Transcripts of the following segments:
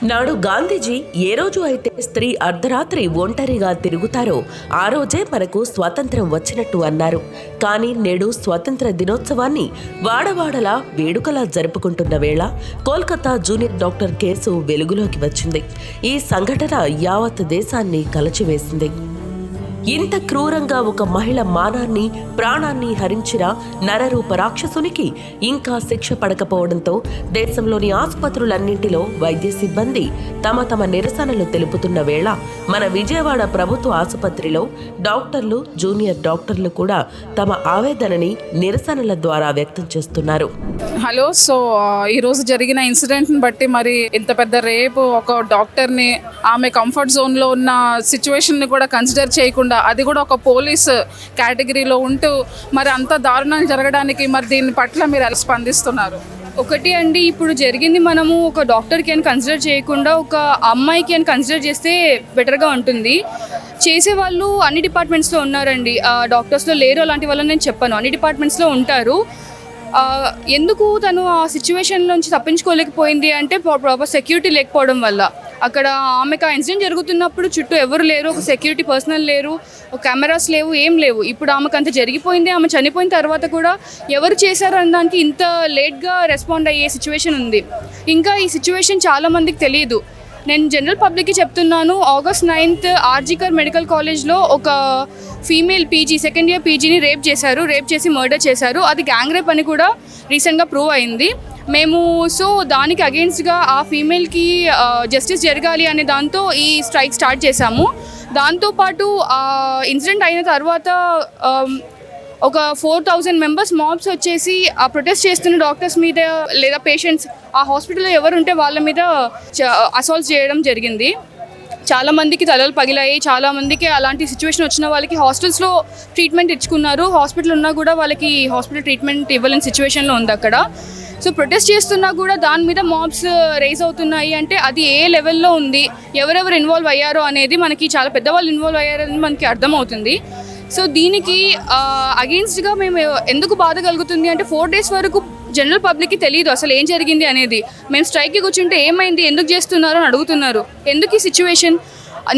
నాడు గాంధీజీ ఏ రోజు అయితే స్త్రీ అర్ధరాత్రి ఒంటరిగా తిరుగుతారో ఆ రోజే మనకు స్వాతంత్రం వచ్చినట్టు అన్నారు. కానీ నేడు స్వాతంత్ర దినోత్సవాన్ని వాడవాడలా వేడుకలా జరుపుకుంటున్న వేళ కోల్కతా జూనియర్ డాక్టర్ కేసు వెలుగులోకి వచ్చింది. ఈ సంఘటన యావత్ దేశాన్ని కలచివేసింది. ఇంత క్రూరంగా ఒక మహిళ మానాన్ని ప్రాణాన్ని హరించిన నరరూప రాక్షసునికి. ఇంకా శిక్ష పడకపోవడంతో దేశంలోని ఆసుపత్రులన్నింటిలో వైద్య సిబ్బంది తమ తమ నిరసనలు తెలుపుతున్న వేళ మన విజయవాడ ప్రభుత్వ ఆసుపత్రిలో డాక్టర్లు జూనియర్ డాక్టర్లు కూడా తమ ఆవేదనని నిరసనల ద్వారా వ్యక్తం చేస్తున్నారు. హలో సో ఈరోజు జరిగిన ఇన్సిడెంట్ని బట్టి మరి ఇంత పెద్ద రేపు ఒక డాక్టర్ని ఆమె కంఫర్ట్ జోన్లో ఉన్న సిచ్యువేషన్ని కూడా కన్సిడర్ చేయకుండా అది కూడా ఒక పోలీస్ కేటగిరీలో ఉంటూ మరి అంత దారుణాలు జరగడానికి మరి దీని పట్ల మీరు ఎలా స్పందిస్తున్నారు? ఒకటి అండి ఇప్పుడు జరిగింది మనము ఒక డాక్టర్కి అని కన్సిడర్ చేయకుండా ఒక అమ్మాయికి అని కన్సిడర్ చేస్తే బెటర్గా ఉంటుంది. చేసే వాళ్ళు అన్ని డిపార్ట్మెంట్స్లో ఉన్నారండి. ఆ, డాక్టర్స్లో లేరు అలాంటి వాళ్ళని నేను చెప్పాను. అన్ని డిపార్ట్మెంట్స్లో ఉంటారు. ఎందుకు తను ఆ సిచ్యువేషన్ నుంచి తప్పించుకోలేకపోయింది అంటే ప్రాపర్ సెక్యూరిటీ లేకపోవడం వల్ల. అక్కడ ఆమెకు ఆ ఇన్సిడెంట్ జరుగుతున్నప్పుడు చుట్టూ ఎవరు లేరు ఒక సెక్యూరిటీ పర్సనల్ లేరు ఒక కెమెరాస్ లేవు ఏం లేవు. ఇప్పుడు ఆమెకు అంత జరిగిపోయింది ఆమె చనిపోయిన తర్వాత కూడా ఎవరు చేశారు అన్న దానికి ఇంత లేట్గా రెస్పాండ్ అయ్యే సిచ్యువేషన్ ఉంది. ఇంకా ఈ సిచ్యువేషన్ చాలా మందికి తెలియదు. నేను జనరల్ పబ్లిక్కి చెప్తున్నాను ఆగస్ట్ నైన్త్ ఆర్జికర్ మెడికల్ కాలేజ్లో ఒక ఫీమేల్ పీజీ సెకండ్ ఇయర్ పీజీని రేప్ చేశారు రేప్ చేసి మర్డర్ చేశారు. అది గ్యాంగ్ రేప్ అని కూడా రీసెంట్గా ప్రూవ్ అయింది. మేము సో దానికి అగేన్స్ట్గా ఆ ఫీమేల్కి జస్టిస్ జరగాలి అనే దాంతో ఈ స్ట్రైక్ స్టార్ట్ చేశాము. దాంతోపాటు ఆ ఇన్సిడెంట్ అయిన తర్వాత ఒక ఫోర్ థౌజండ్ మెంబర్స్ మాబ్స్ వచ్చేసి ఆ ప్రొటెస్ట్ చేస్తున్న డాక్టర్స్ మీద లేదా పేషెంట్స్ ఆ హాస్పిటల్లో ఎవరు ఉంటే వాళ్ళ మీద అసాల్ట్ చేయడం జరిగింది. చాలా మందికి తలలు పగిలాయి చాలా మందికి అలాంటి సిచ్యువేషన్ వచ్చిన వాళ్ళకి హాస్టల్స్లో ట్రీట్మెంట్ ఇచ్చుకున్నారు. హాస్పిటల్ ఉన్నా కూడా వాళ్ళకి హాస్పిటల్ ట్రీట్మెంట్ ఇవ్వలేని సిచ్యువేషన్లో ఉంది అక్కడ. సో ప్రొటెస్ట్ చేస్తున్నా కూడా దాని మీద మాబ్స్ రైజ్ అవుతున్నాయి అంటే అది ఏ లెవెల్లో ఉంది ఎవరెవరు ఇన్వాల్వ్ అయ్యారో అనేది మనకి చాలా పెద్దవాళ్ళు ఇన్వాల్వ్ అయ్యారని మనకి అర్థమవుతుంది. సో దీనికి అగెన్స్ట్గా మేము ఎందుకు బాధ కలుగుతుంది అంటే ఫోర్ డేస్ వరకు జనరల్ పబ్లిక్కి తెలియదు అసలు ఏం జరిగింది అనేది. మేము స్ట్రైక్కి కూర్చుంటే ఏమైంది ఎందుకు చేస్తున్నారు అని అడుగుతున్నారు. ఎందుకు ఈ సిచ్యువేషన్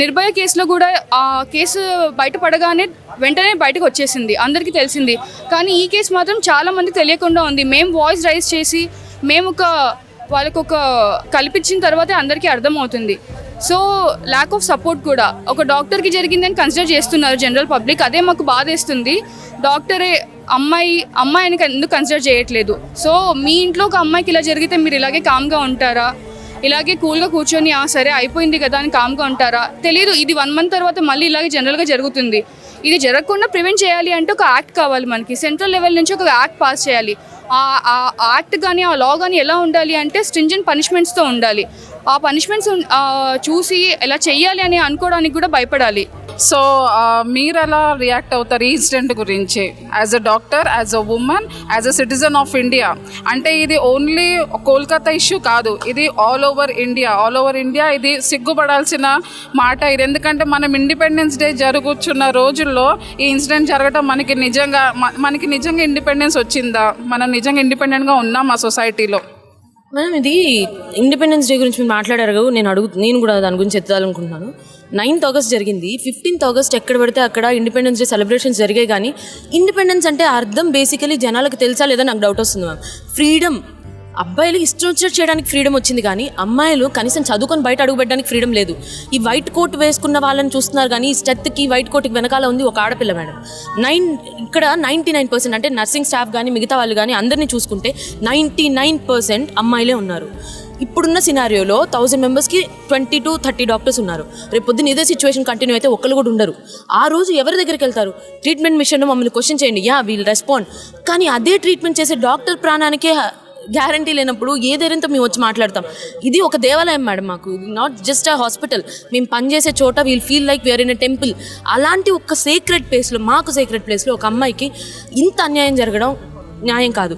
నిర్భయ కేసులో కూడా ఆ కేసు బయటపడగానే వెంటనే బయటకు వచ్చేసింది అందరికీ తెలిసింది. కానీ ఈ కేసు మాత్రం చాలామంది తెలియకుండా ఉంది. మేము వాయిస్ రైజ్ చేసి మేము ఒక వాళ్ళకు ఒక కల్పించిన తర్వాతే అందరికీ అర్థమవుతుంది. సో ల్యాక్ ఆఫ్ సపోర్ట్ కూడా. ఒక డాక్టర్కి జరిగిందని కన్సిడర్ చేస్తున్నారు జనరల్ పబ్లిక్ అదే మాకు బాధేస్తుంది. డాక్టరే అమ్మాయి అమ్మాయిని ఎందుకు కన్సిడర్ చేయట్లేదు? సో మీ ఇంట్లో ఒక అమ్మాయికి ఇలా జరిగితే మీరు ఇలాగే కామ్గా ఉంటారా? ఇలాగే కూల్గా కూర్చొని ఆ సరే అయిపోయింది కదా అని కామ్గా ఉంటారా? తెలియదు ఇది వన్ మంత్ తర్వాత మళ్ళీ ఇలాగే జనరల్గా జరుగుతుంది. ఇది జరగకుండా ప్రివెంట్ చేయాలి అంటే ఒక యాక్ట్ కావాలి మనకి. సెంట్రల్ లెవెల్ నుంచి ఒక యాక్ట్ పాస్ చేయాలి. ఆ ఆ యాక్ట్ కానీ ఆ లా కానీ ఎలా ఉండాలి అంటే స్ట్రింజెంట్ పనిష్మెంట్స్తో ఉండాలి. ఆ పనిష్మెంట్స్ చూసి ఎలా చెయ్యాలి అని అనుకోవడానికి కూడా భయపడాలి. సో మీరు ఎలా రియాక్ట్ అవుతారు ఈ ఇన్సిడెంట్ గురించి? As a doctor as a woman as a citizen of India అంటే ఇది ఓన్లీ కోల్కతా ఇష్యూ కాదు. ఇది all over India all over India ఇది సిగ్గుపడాల్సిన మాట ఇది. ఎందుకంటే మనం ఇండిపెండెన్స్ డే జరుగుతున్న రోజుల్లో ఈ ఇన్సిడెంట్ జరగడం మనకి నిజంగా మనకి నిజంగా ఇండిపెండెన్స్ వచ్చిందా? మనం నిజంగా ఇండిపెండెంట్గా ఉన్నాం ఆ సొసైటీలో మ్యామ్ ఇది ఇండిపెండెన్స్ డే గురించి మీరు మాట్లాడారు నేను అడుగు నేను కూడా దాని గురించి ఎత్తాలనుకుంటున్నాను నైన్త్ ఆగస్ట్ జరిగింది. ఫిఫ్టీన్త్ ఆగస్ట్ ఎక్కడ పడితే అక్కడ ఇండిపెండెన్స్ డే సెలబ్రేషన్స్ జరిగాయి కానీ ఇండిపెండెన్స్ అంటే అర్థం బేసికలీ జనాలకు తెలుసా లేదా నాకు డౌట్ వస్తుంది మ్యామ్ ఫ్రీడమ్ అబ్బాయిలు ఇష్టం వచ్చినట్టు చేయడానికి ఫ్రీడమ్ వచ్చింది కానీ అమ్మాయిలు కనీసం చదువుకొని బయట అడుగుపెట్టడానికి ఫ్రీడమ్ లేదు. ఈ వైట్ కోట్ వేసుకున్న వాళ్ళని చూస్తున్నారు కానీ ఈ స్టెత్కి వైట్ కోట్కి వెనకాల ఉంది ఒక ఆడపిల్ల మేడం. నైన్ ఇక్కడ నైంటీ నైన్ పర్సెంట్ అంటే నర్సింగ్ స్టాఫ్ కానీ మిగతా వాళ్ళు కానీ అందరినీ చూసుకుంటే నైంటీ నైన్ పర్సెంట్ అమ్మాయిలే ఉన్నారు. ఇప్పుడున్న సినారియోలో థౌసండ్ మెంబర్స్కి ట్వంటీ టు థర్టీ డాక్టర్స్ ఉన్నారు. రేపు పొద్దున్న ఇదే సిచ్యువేషన్ కంటిన్యూ అయితే ఒక్కరు కూడా ఉండరు. ఆ రోజు ఎవరి దగ్గరికి వెళ్తారు? ట్రీట్మెంట్ మిషన్ మమ్మల్ని క్వశ్చన్ చేయండి. యా వీల్ రెస్పాండ్ కానీ అదే ట్రీట్మెంట్ చేసే డాక్టర్ ప్రాణానికే గ్యారంటీ లేనప్పుడు ఏ ధైర్యంతో మేము వచ్చి మాట్లాడతాం. ఇది ఒక దేవాలయం మేడం మాకు నాట్ జస్ట్ అ హాస్పిటల్ మేము పనిచేసే చోట we'll feel like we're in a temple అలాంటి ఒక సీక్రెట్ ప్లేస్లో మాకు సీక్రెట్ ప్లేస్లో ఒక అమ్మాయికి ఇంత అన్యాయం జరగడం న్యాయం కాదు.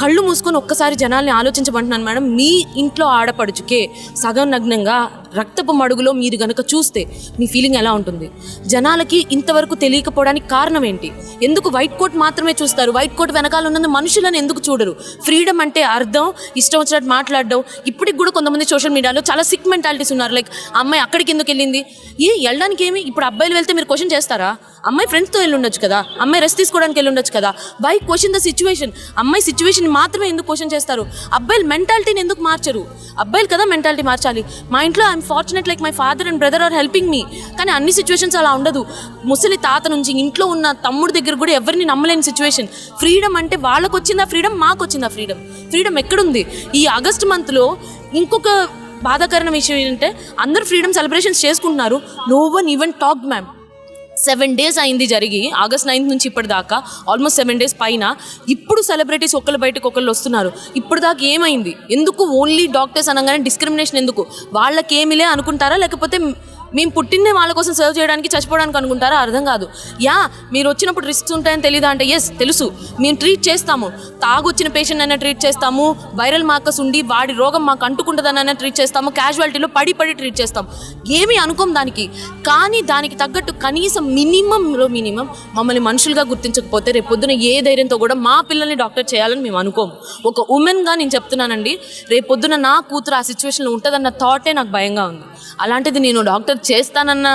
కళ్ళు మూసుకొని ఒక్కసారి జనాల్ని ఆలోచించమంటున్నాను మేడం మీ ఇంట్లో ఆడపడుచుకే సగం నగ్నంగా రక్తపు మడుగులో మీరు గనక చూస్తే మీ ఫీలింగ్ ఎలా ఉంటుంది? జనాలకి ఇంతవరకు తెలియకపోవడానికి కారణం ఏంటి? ఎందుకు వైట్ కోట్ మాత్రమే చూస్తారు? వైట్ కోట్ వెనకాల ఉన్నందు మనుషులను ఎందుకు చూడరు? ఫ్రీడమ్ అంటే అర్థం ఇష్టం వచ్చినట్టు మాట్లాడడం. ఇప్పటికి కూడా కొంతమంది సోషల్ మీడియాలో చాలా సిక్ మెంటాలిటీస్ ఉన్నారు. లైక్ అమ్మాయి అక్కడికి ఎందుకు వెళ్ళింది? ఏ వెళ్ళడానికి ఏమి? ఇప్పుడు అబ్బాయిలు వెళ్తే మీరు క్వశ్చన్ చేస్తారా? అమ్మాయి ఫ్రెండ్స్తో వెళ్ళి ఉండొచ్చు కదా? అమ్మాయి రెస్ట్ తీసుకోవడానికి వెళ్ళి ఉండొచ్చు కదా? వై క్వశ్చన్ ద సిచ్యువేషన్ అమ్మాయి సిచ్యువేషన్ మాత్రమే ఎందుకు క్వశ్చన్ చేస్తారు? అబ్బాయిలు మెంటాలిటీని ఎందుకు మార్చరు? అబ్బాయిలు కదా మెంటాలిటీ మార్చాలి. మా ఇంట్లో I'm fortunate like my father and brother are helping me కానీ అన్ని సిచ్యువేషన్స్ అలా ఉండదు. ముసలి తాత నుంచి ఇంట్లో ఉన్న తమ్ముడి దగ్గర కూడా ఎవరిని నమ్మలేని సిచ్యువేషన్ ఫ్రీడమ్ అంటే వాళ్ళకు వచ్చిందా ఫ్రీడమ్ మాకు వచ్చిందా ఫ్రీడమ్ ఫ్రీడమ్ ఎక్కడుంది? ఈ ఆగస్ట్ మంత్లో ఇంకొక బాధాకరమైన విషయం ఏంటంటే అందరూ ఫ్రీడమ్ సెలబ్రేషన్స్ చేసుకుంటున్నారు. No one even talk ma'am seven days అయింది జరిగి ఆగస్ట్ నైన్త్ నుంచి ఇప్పటిదాకా ఆల్మోస్ట్ సెవెన్ డేస్ పైన ఇప్పుడు సెలబ్రిటీస్ ఒకళ్ళు బయటకు ఒకళ్ళు వస్తున్నారు. ఇప్పటిదాకా ఏమైంది? ఎందుకు ఓన్లీ డాక్టర్స్ అనగానే డిస్క్రిమినేషన్ ఎందుకు? వాళ్ళకేమిలే అనుకుంటారా? లేకపోతే మేము పుట్టింది వాళ్ళ కోసం సర్వ్ చేయడానికి చచ్చిపోవడానికి అనుకుంటారా? అర్థం కాదు. యా మీరు వచ్చినప్పుడు రిస్క్స్ ఉంటాయని తెలీదా అంటే ఎస్ తెలుసు. మేము ట్రీట్ చేస్తాము. తాగొచ్చిన పేషెంట్ అయినా ట్రీట్ చేస్తాము. వైరల్ మార్కస్ ఉండి వాడి రోగం మాకు అంటుకుంటుందనైనా ట్రీట్ చేస్తాము. క్యాజువాలిటీలో పడి పడి ట్రీట్ చేస్తాం. ఏమీ అనుకోం దానికి. కానీ దానికి తగ్గట్టు కనీసం మినిమంలో మినిమం మమ్మల్ని మనుషులుగా గుర్తించకపోతే రేపు పొద్దున ఏ ధైర్యంతో కూడా మా పిల్లల్ని డాక్టర్ చేయాలని మేము అనుకోము ఒక ఉమెన్గా నేను చెప్తున్నానండి. రేపొద్దున నా కూతురు ఆ సిచ్యువేషన్లో ఉంటుందన్న థాటే నాకు భయంగా ఉంది. అలాంటిది నేను డాక్టర్ చేస్తానన్న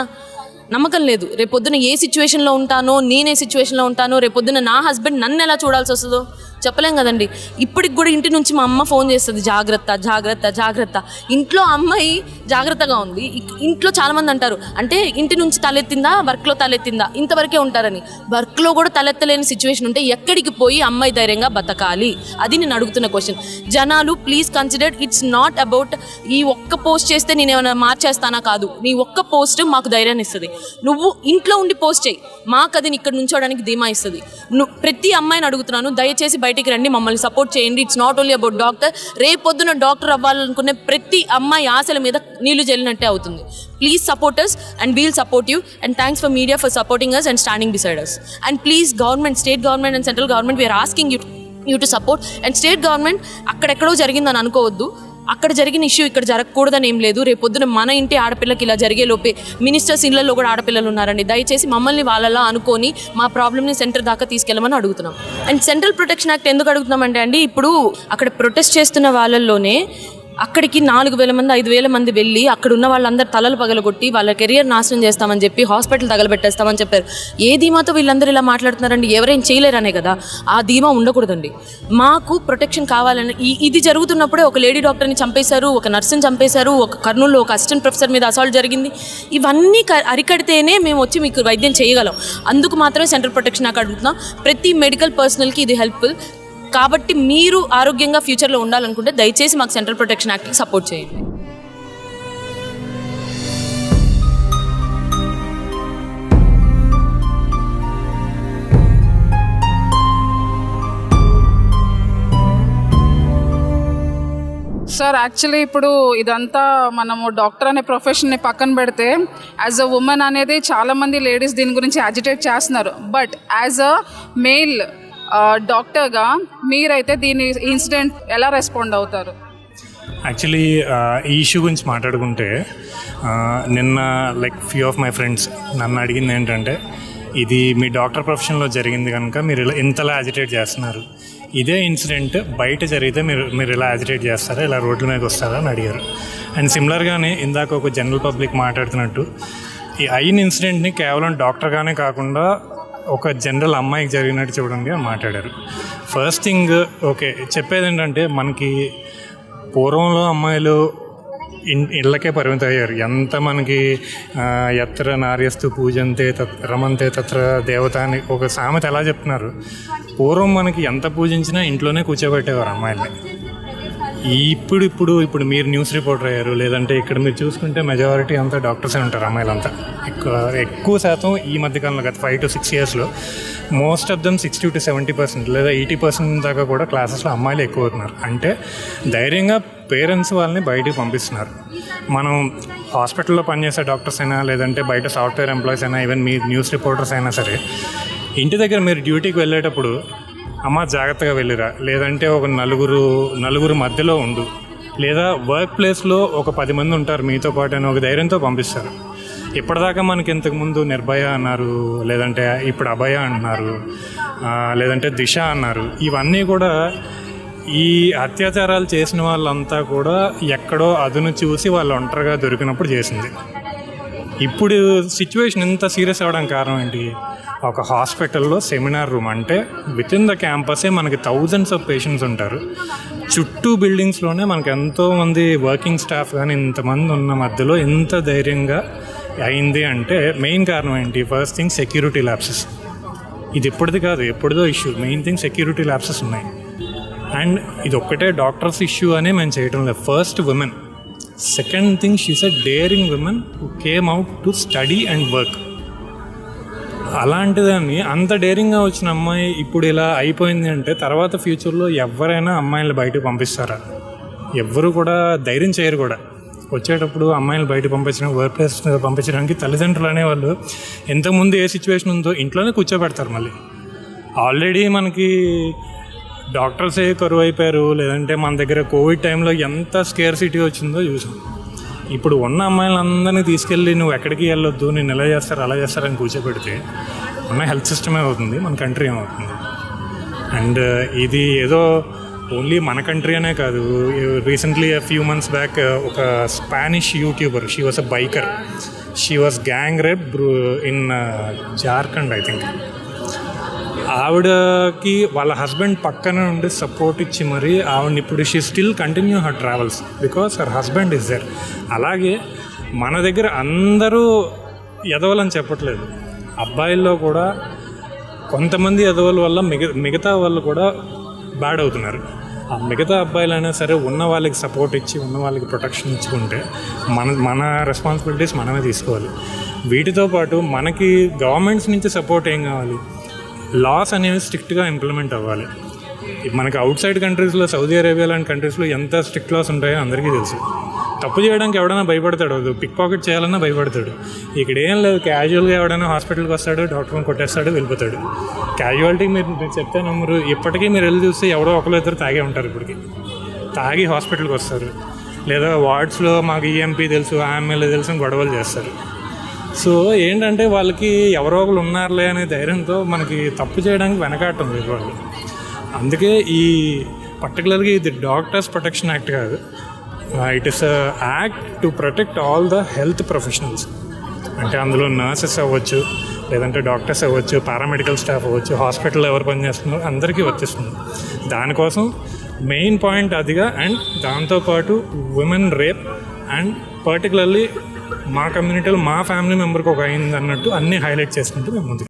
నమ్మకం లేదు. రేపొద్దున ఏ సిచ్యువేషన్లో ఉంటానో నేనే సిచ్యువేషన్లో ఉంటానో రేపొద్దున నా హస్బెండ్ నన్ను ఎలా చూడాల్సి వస్తుందో చెప్పలేం కదండి. ఇప్పటికి కూడా ఇంటి నుంచి మా అమ్మ ఫోన్ చేస్తుంది జాగ్రత్త జాగ్రత్త జాగ్రత్త. ఇంట్లో అమ్మాయి జాగ్రత్తగా ఉంది. ఇంట్లో చాలామంది అంటారు అంటే ఇంటి నుంచి తలెత్తిందా వర్క్లో తలెత్తిందా? ఇంతవరకే ఉంటారని. వర్క్లో కూడా తలెత్తలేని సిచ్యువేషన్ ఉంటే ఎక్కడికి పోయి అమ్మాయి ధైర్యంగా బతకాలి? అది నేను అడుగుతున్న క్వశ్చన్ జనాలు please consider it's not about ఈ ఒక్క పోస్ట్ చేస్తే నేను ఏమైనా మార్చేస్తానా కాదు. నీ ఒక్క పోస్ట్ మాకు ధైర్యాన్ని ఇస్తుంది. నువ్వు ఇంట్లో ఉండి పోస్ట్ చేయి. మాకు అది ఇక్కడ నుంచోడానికి ధీమా ఇస్తుంది. నువ్వు ప్రతి అమ్మాయిని అడుగుతున్నాను దయచేసి బయటికి రండి మమ్మల్ని సపోర్ట్ చేయండి. It's not only about doctor రేపు పొద్దున డాక్టర్ అవ్వాలనుకునే ప్రతి అమ్మాయి ఆశల మీద నీళ్ళు జల్లినట్టే అవుతుంది. Please supporters and we'll support you and thanks for media for supporting us and standing beside us and please government state government and central government we're asking you you to support and state government అక్కడెక్కడో జరిగిందని అనుకోవద్దు. అక్కడ జరిగిన issue ఇక్కడ జరగకూడదని ఏం లేదు. రేపు పొద్దున మన ఇంటి ఆడపిల్లకి ఇలా జరిగే లోపే మినిస్టర్స్ ఇళ్ళలో కూడా ఆడపిల్లలు ఉన్నారండి. దయచేసి మమ్మల్ని వాళ్ళలా అనుకొని మా ప్రాబ్లమ్ని సెంటర్ దాకా తీసుకెళ్ళమని అడుగుతున్నాం. అండ్ సెంట్రల్ ప్రొటెక్షన్ యాక్ట్ ఎందుకు అడుగుతున్నామంటే అండి ఇప్పుడు అక్కడ ప్రొటెస్ట్ చేస్తున్న వాళ్ళల్లోనే అక్కడికి నాలుగు వేల మంది ఐదు వేల మంది వెళ్ళి అక్కడ ఉన్న వాళ్ళందరూ తలలు పగలగొట్టి వాళ్ళ కెరియర్ నాశనం చేస్తామని చెప్పి హాస్పిటల్ తగలబెట్టేస్తామని చెప్పారు. ఏ ధీమాతో వీళ్ళందరూ ఇలా మాట్లాడుతున్నారండి? ఎవరేం చేయలేరనే కదా. ఆ ధీమా ఉండకూడదండి. మాకు ప్రొటెక్షన్ కావాలని ఇది జరుగుతున్నప్పుడే ఒక లేడీ డాక్టర్ని చంపేశారు ఒక నర్సుని చంపేశారు ఒక కర్నూలులో ఒక అసిస్టెంట్ ప్రొఫెసర్ మీద అసాల్ట్ జరిగింది. ఇవన్నీ అరికడితేనే మేము వచ్చి మీకు వైద్యం చేయగలం. అందుకు మాత్రమే సెంట్రల్ ప్రొటెక్షన్ నాకు అడుగుతున్నాం. ప్రతి మెడికల్ పర్సనల్కి ఇది హెల్ప్ఫుల్. కాబట్టి మీరు ఆరోగ్యంగా ఫ్యూచర్లో ఉండాలనుకుంటే దయచేసి మాకు సెంట్రల్ ప్రొటెక్షన్ యాక్ట్కి సపోర్ట్ చేయండి. సార్ యాక్చువల్లీ ఇప్పుడు ఇదంతా మనము డాక్టర్ అనే ప్రొఫెషన్ని పక్కన పెడితే యాజ్ అ ఉమెన్ అనేది చాలామంది లేడీస్ దీని గురించి యాజిటేట్ చేస్తున్నారు. బట్ యాజ్ అ మేల్ డాక్టర్గా మీరైతే దీని ఇన్సిడెంట్ ఎలా రెస్పాండ్ అవుతారు? యాక్చువల్లీ ఈ ఇష్యూ గురించి మాట్లాడుకుంటే నిన్న like few of my friends నన్ను అడిగింది ఏంటంటే ఇది మీ డాక్టర్ ప్రొఫెషన్లో జరిగింది కనుక మీరు ఇలా ఇంతలా యాజిటేట్ చేస్తున్నారు. ఇదే ఇన్సిడెంట్ బయట జరిగితే మీరు మీరు ఇలా యాజిటేట్ చేస్తారా? ఇలా రోడ్ల మీదకి వస్తారా? అని అడిగారు. అండ్ సిమిలర్గానే ఇందాక ఒక జనరల్ పబ్లిక్ మాట్లాడుతున్నట్టు ఈ అయిన ఇన్సిడెంట్ని కేవలం డాక్టర్గానే కాకుండా ఒక జనరల్ అమ్మాయికి జరిగినట్టు చూడండి అని మాట్లాడారు. ఫస్ట్ థింగ్ ఓకే చెప్పేది ఏంటంటే మనకి పూర్వంలో అమ్మాయిలు ఇళ్ళకే పరిమితం అయ్యారు ఎంత మనకి ఎత్ర నార్యస్తు పూజంతే తత్ రమంతే తత్ర దేవత అని ఒక సామెత ఎలా చెప్తున్నారు? పూర్వం మనకి ఎంత పూజించినా ఇంట్లోనే కూర్చోబెట్టేవారు అమ్మాయిల్ని. ఇప్పుడు ఇప్పుడు ఇప్పుడు మీరు న్యూస్ రిపోర్టర్ అయ్యారు లేదంటే ఇక్కడ మీరు చూసుకుంటే మెజారిటీ అంతా డాక్టర్సే ఉంటారు అమ్మాయిలంతా. ఎక్కువ ఎక్కువ శాతం ఈ మధ్యకాలంలో గత ఫైవ్ టు సిక్స్ ఇయర్స్లో most of them sixty to seventy percent లేదా ఎయిటీ పర్సెంట్ దాకా కూడా క్లాసెస్లో అమ్మాయిలు ఎక్కువ అవుతున్నారు. అంటే ధైర్యంగా పేరెంట్స్ వాళ్ళని బయటికి పంపిస్తున్నారు. మనం హాస్పిటల్లో పనిచేసే డాక్టర్స్ అయినా లేదంటే బయట సాఫ్ట్వేర్ ఎంప్లాయీస్ అయినా ఈవెన్ మీ న్యూస్ రిపోర్టర్స్ అయినా సరే ఇంటి దగ్గర మీరు డ్యూటీకి వెళ్ళేటప్పుడు అమ్మ జాగ్రత్తగా వెళ్ళిరా. లేదంటే ఒక నలుగురు నలుగురు మధ్యలో ఉండు. లేదా వర్క్ ప్లేస్లో ఒక పది మంది ఉంటారు మీతో పాటు అని ఒక ధైర్యంతో పంపిస్తారు. ఇప్పటిదాకా మనకి ఇంతకుముందు నిర్భయ అన్నారు లేదంటే ఇప్పుడు అభయ అంటున్నారు లేదంటే దిశ అన్నారు. ఇవన్నీ కూడా ఈ అత్యాచారాలు చేసిన వాళ్ళంతా కూడా ఎక్కడో అదును చూసి వాళ్ళు ఒంటరిగా దొరికినప్పుడు చేసింది. ఇప్పుడు సిచ్యువేషన్ ఇంత సీరియస్ అవ్వడం కారణం ఏంటి? ఒక హాస్పిటల్లో సెమినార్ రూమ్ అంటే విత్ ఇన్ ద క్యాంపసే మనకి థౌజండ్స్ ఆఫ్ పేషెంట్స్ ఉంటారు. చుట్టూ బిల్డింగ్స్లోనే మనకు ఎంతోమంది వర్కింగ్ స్టాఫ్ కానీ ఇంతమంది ఉన్న మధ్యలో ఎంత ధైర్యంగా అయింది అంటే మెయిన్ కారణం ఏంటి? ఫస్ట్ థింగ్ సెక్యూరిటీ ల్యాబ్సెస్ ఇది ఇప్పటిది కాదు ఎప్పుడుదో issue main thing security lapses ఉన్నాయి. అండ్ ఇది ఒక్కటే డాక్టర్స్ ఇష్యూ అనే మేము చేయడం లేదు. First woman second thing she's a daring woman who came out to study and work అలాంటిదాన్ని అంత డేరింగ్గా వచ్చిన అమ్మాయి ఇప్పుడు ఇలా అయిపోయింది అంటే తర్వాత ఫ్యూచర్లో ఎవరైనా అమ్మాయిలు బయటకు పంపిస్తారా? ఎవ్వరు కూడా ధైర్యం చేయరు కూడా. వచ్చేటప్పుడు అమ్మాయిలు బయట పంపించడం వర్క్ ప్లేస్ పంపించడానికి తల్లిదండ్రులు అనేవాళ్ళు ఎంతకుముందు ఏ సిచ్యువేషన్ ఉందో ఇంట్లోనే కూర్చోబెడతారు మళ్ళీ. ఆల్రెడీ మనకి డాక్టర్సే కరువు అయిపోయారు లేదంటే మన దగ్గర కోవిడ్ టైంలో ఎంత స్కేర్ సిటీ వచ్చిందో చూసాం. ఇప్పుడు ఉన్న అమ్మాయిలందరినీ తీసుకెళ్ళి నువ్వు ఎక్కడికి వెళ్ళొద్దు నేను ఇలా చేస్తారు అలా చేస్తారని కూర్చోబెడితే ఉన్న హెల్త్ సిస్టమే అవుతుంది మన కంట్రీ ఏమవుతుంది? అండ్ uh, ఇది ఏదో ఓన్లీ మన కంట్రీ అనే కాదు. రీసెంట్లీ ఫ్యూ మంత్స్ బ్యాక్ ఒక Spanish YouTuber she was a biker she was gang rape in Jharkhand I think ఆవిడకి వాళ్ళ హస్బెండ్ పక్కన ఉండి సపోర్ట్ ఇచ్చి మరి ఆవిడని ఇప్పుడు she still continue her travels because her husband is there అలాగే మన దగ్గర అందరూ ఎదవలని చెప్పట్లేదు. అబ్బాయిల్లో కూడా కొంతమంది ఎదవల వల్ల మిగ మిగతా వాళ్ళు కూడా బ్యాడ్ అవుతున్నారు. ఆ మిగతా అబ్బాయిలైనా సరే ఉన్న వాళ్ళకి సపోర్ట్ ఇచ్చి ఉన్న వాళ్ళకి ప్రొటెక్షన్ ఇచ్చుకుంటే మన మన రెస్పాన్సిబిలిటీస్ మనమే తీసుకోవాలి. వీటితో పాటు మనకి గవర్నమెంట్స్ నుంచి సపోర్ట్ ఏం కావాలి? లాస్ అనేవి స్ట్రిక్ట్గా ఇంప్లిమెంట్ అవ్వాలి. మనకి అవుట్ సైడ్ కంట్రీస్లో సౌదీ అరేబియా లాంటి కంట్రీస్లో ఎంత స్ట్రిక్ట్ లాస్ ఉంటాయో అందరికీ తెలుసు. తప్పు చేయడానికి ఎవడైనా భయపడతాడు. పిక్ పాకెట్ చేయాలన్నా భయపడతాడు. ఇక్కడ ఏం లేదు. క్యాజువల్గా ఎవడైనా హాస్పిటల్కి వస్తాడు డాక్టర్ని కొట్టేస్తాడు వెళ్ళిపోతాడు. క్యాజువాలిటీ మీరు మీరు చెప్తే నమ్మరు. ఇప్పటికీ మీరు వెళ్ళి చూస్తే ఎవడో ఒకరు ఇద్దరు తాగే ఉంటారు ఇప్పటికి. తాగి హాస్పిటల్కి వస్తారు. లేదా వార్డ్స్లో మాకు ఈఎంపీ తెలుసు ఆమెల్ఏ తెలుసు అని గొడవలు చేస్తారు. సో ఏంటంటే వాళ్ళకి ఎవరో ఒకరు ఉన్నారులే అనే ధైర్యంతో మనకి తప్పు చేయడానికి వెనకాటం లేదు వాళ్ళు. అందుకే ఈ పర్టికులర్గా ఇది డాక్టర్స్ ప్రొటెక్షన్ యాక్ట్ కాదు. It is act to protect all the health professionals అంటే అందులో నర్సెస్ అవ్వచ్చు లేదంటే డాక్టర్స్ అవ్వచ్చు పారామెడికల్ స్టాఫ్ అవ్వచ్చు హాస్పిటల్లో ఎవరు పనిచేస్తున్నారో అందరికీ వచ్చేస్తుంది. దానికోసం మెయిన్ పాయింట్ అదిగా అండ్ దాంతోపాటు ఉమెన్ రేప్ అండ్ పర్టికులర్లీ మా కమ్యూనిటీలో మా ఫ్యామిలీ మెంబర్కి ఒక అయింది అన్నట్టు అన్నీ హైలైట్ చేసుకుంటూ మేము ముందుకు